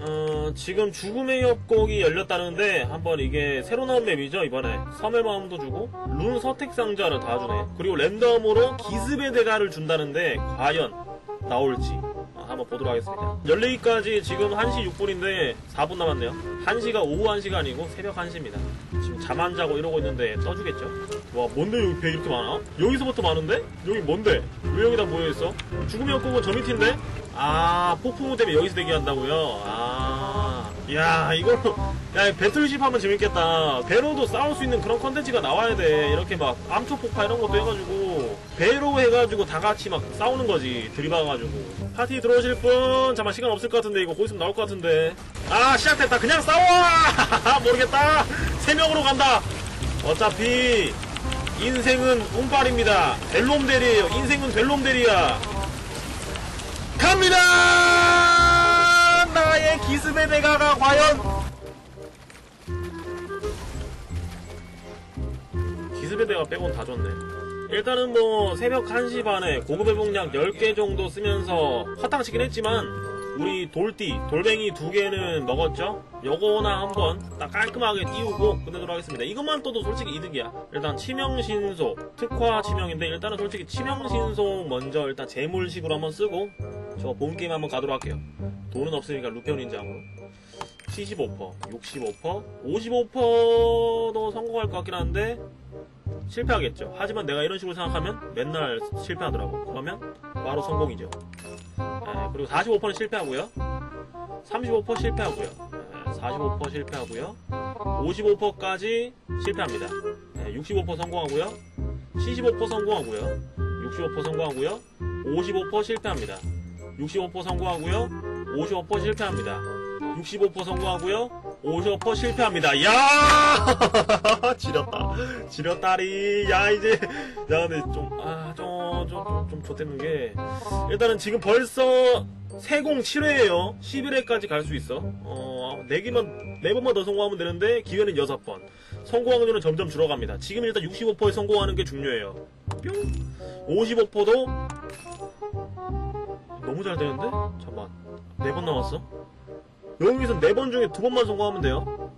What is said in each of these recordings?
어, 지금 죽음의 협곡이 열렸다는데 한번 이게 새로 나온 맵이죠 이번에 섬의 마음도 주고 룬 서택 상자를 다 주네 그리고 랜덤으로 기습의 대가를 준다는데 과연 나올지 어, 한번 보도록 하겠습니다 열리기까지 지금 1시 6분인데 4분 남았네요 1시가 오후 1시가 아니고 새벽 1시입니다 지금 잠 안 자고 이러고 있는데 떠주겠죠 와 뭔데 여기 배 이렇게 많아? 여기서부터 많은데? 여기 뭔데? 왜 여기다 모여있어? 죽음의 협곡은 저 밑인데? 아 폭풍우 때문에 여기서 대기한다고요? 아... 야 이걸로 야 배틀십 하면 재밌겠다. 배로도 싸울 수 있는 그런 컨텐츠가 나와야 돼. 이렇게 막 암초 폭파 이런 것도 해가지고 배로 해가지고 다 같이 막 싸우는 거지. 들이박아가지고. 파티 들어오실 분 잠깐 시간 없을 것 같은데 이거 곧 있으면 나올 것 같은데. 아 시작됐다. 그냥 싸워! 모르겠다. 세 명으로 간다. 어차피 인생은 운빨입니다. 벨롬델이에요. 인생은 벨롬델이야. 갑니다 나의 기습의 대가가 과연 기습의 대가 빼곤 다 좋네 일단은 뭐 새벽 1시 반에 고급 회복약 10개 정도 쓰면서 허탕치긴 했지만 우리 돌띠, 돌뱅이 두 개는 먹었죠? 요거나 한번 딱 깔끔하게 띄우고 끝내도록 하겠습니다. 이것만 떠도 솔직히 이득이야. 일단 치명신소, 특화 치명인데 일단은 솔직히 치명신소 먼저 일단 재물식으로 한번 쓰고 저 본게임 한번 가도록 할게요. 돈은 없으니까 루페온 인장으로 75%, 65%, 55%도 성공할 것 같긴 한데 실패하겠죠. 하지만 내가 이런 식으로 생각하면 맨날 실패하더라고. 그러면 바로 성공이죠. 예, 그리고 45%는 실패하고요. 35% 실패하고요. 예, 45% 실패하고요. 55%까지 실패합니다. 예, 65% 성공하고요. 75% 성공하고요. 65% 성공하고요. 55% 실패합니다. 65% 성공하고요. 55% 실패합니다. 65% 성공하고요. 55% 실패합니다. 야! 지렸다. 지렸다리. 야, 이제. 야, 근데 좀, 아, 좀, 좀, 좀, 좀 좋댔는 게. 일단은 지금 벌써 세공 7회에요. 11회까지 갈 수 있어. 어, 4개만, 4번만 더 성공하면 되는데, 기회는 6번. 성공 확률은 점점 줄어갑니다. 지금 일단 65%에 성공하는 게 중요해요. 뿅! 55%도 너무 잘 되는데? 잠깐만. 4번 남았어? 여기서 4번 중에 2번만 성공하면 돼요.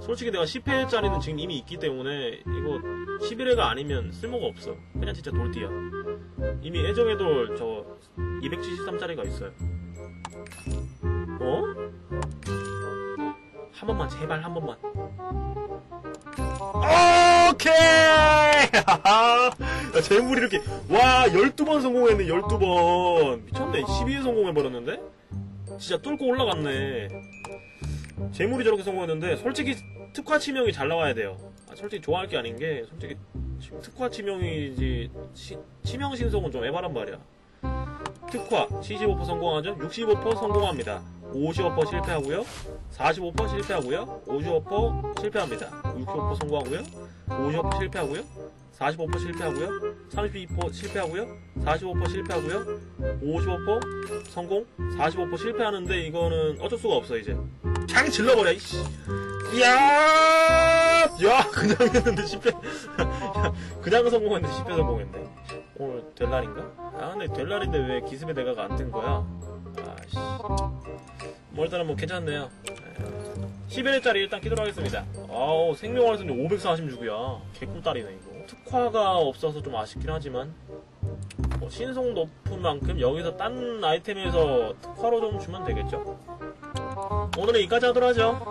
솔직히 내가 10회짜리는 지금 이미 있기 때문에 이거 11회가 아니면 쓸모가 없어. 그냥 진짜 돌띠야. 이미 애정의 돌 저 273짜리가 있어요. 어? 한 번만 제발 한 번만. 오케이! 야, 재물이 이렇게 와 12번 성공했네 12번. 미쳤네 12회 성공해버렸는데? 진짜 뚫고 올라갔네. 재물이 저렇게 성공했는데 솔직히 특화 치명이 잘 나와야 돼요. 아, 솔직히 좋아할 게 아닌 게 솔직히 특화 치명이지 치, 치명 신속은 좀 에바란 말이야. 특화 75% 성공하죠? 65% 성공합니다. 55% 실패하고요. 45% 실패하고요. 55% 실패합니다. 65% 성공하고요. 55% 실패하고요 45% 실패하고요. 32% 실패하고요. 45% 실패하고요. 55% 성공? 45% 실패하는데 이거는 어쩔 수가 없어 이제. 그냥 질러버려 이씨. 이야! 야 그냥 했는데 10회 야, 그냥 성공했는데 10회 성공했네. 오늘 될 날인가? 아 근데 될 날인데 왜 기습의 대가가 안 뜬 거야? 아씨. 뭐 일단은 뭐 괜찮네요. 11회짜리 일단 끼도록 하겠습니다. 아우 생명활성이 546이야. 개꿀딸이네 이거 특화가 없어서 좀 아쉽긴 하지만 뭐 신속 높은 만큼 여기서 딴 아이템에서 특화로 좀 주면 되겠죠? 오늘은 여기까지 하도록 하죠